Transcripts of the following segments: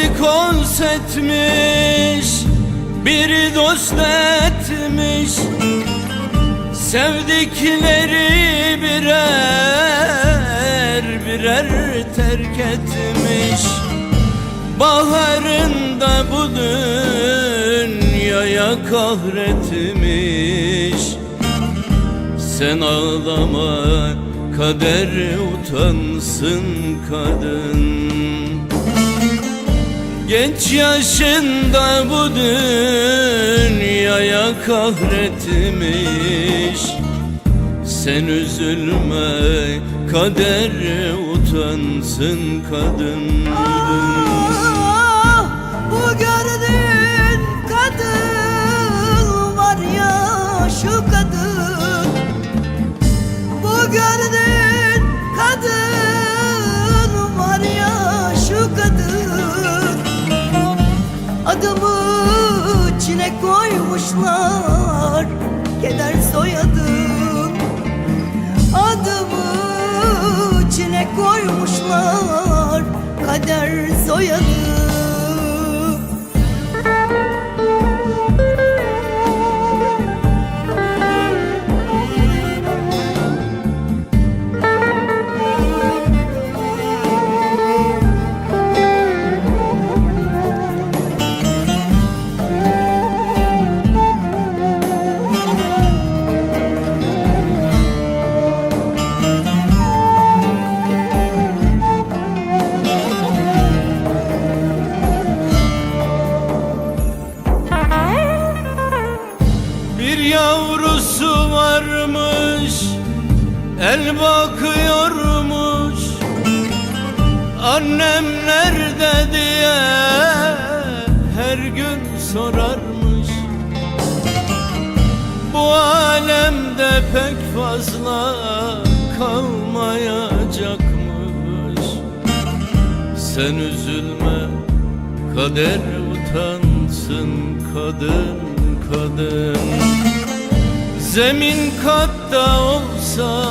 Birisi kons etmiş Biri dost etmiş. Sevdikleri birer birer terk etmiş. Baharında bu dünyaya kahretmiş. Sen ağlama kader utansın kadın Genç yaşında bu dünyaya kahretmiş. Sen üzülme kader utansın kadın. Ah, bu gördüğün kadın var ya şu kadın. Bu gördüğün Adımı çile koymuşlar. Keder soyadım. Adımı çile koymuşlar. Kader soyadım El bakıyormuş Annem nerede? diye Her gün sorarmış. Bu alemde pek fazla Kalmayacakmış. Sen üzülme Kader utansın kadın kadın Zemin katta olsa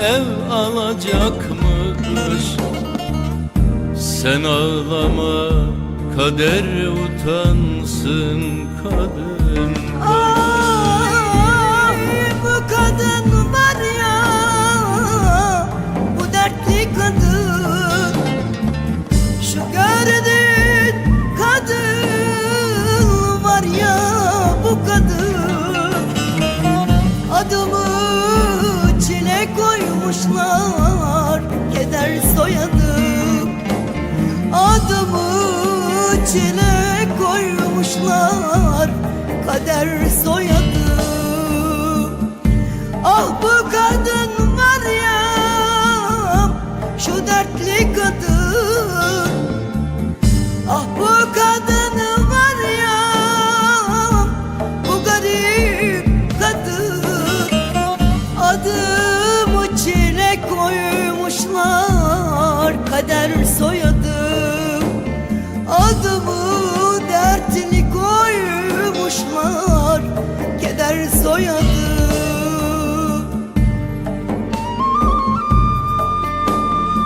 ev alacakmış Sen ağlama kader utansın kadın Keder soyadım Adımı çile koymuşlar. Kader soyadım Ah bu kadın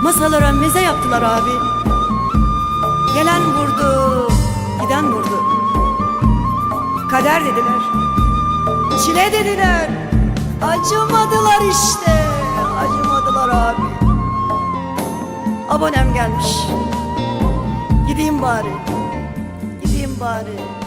Masalara meze yaptılar abi. Gelen vurdu, giden vurdu. Kader dediler. Çile dediler. Acımadılar işte Acımadılar abi. Abonem gelmiş. Gideyim bari Gideyim bari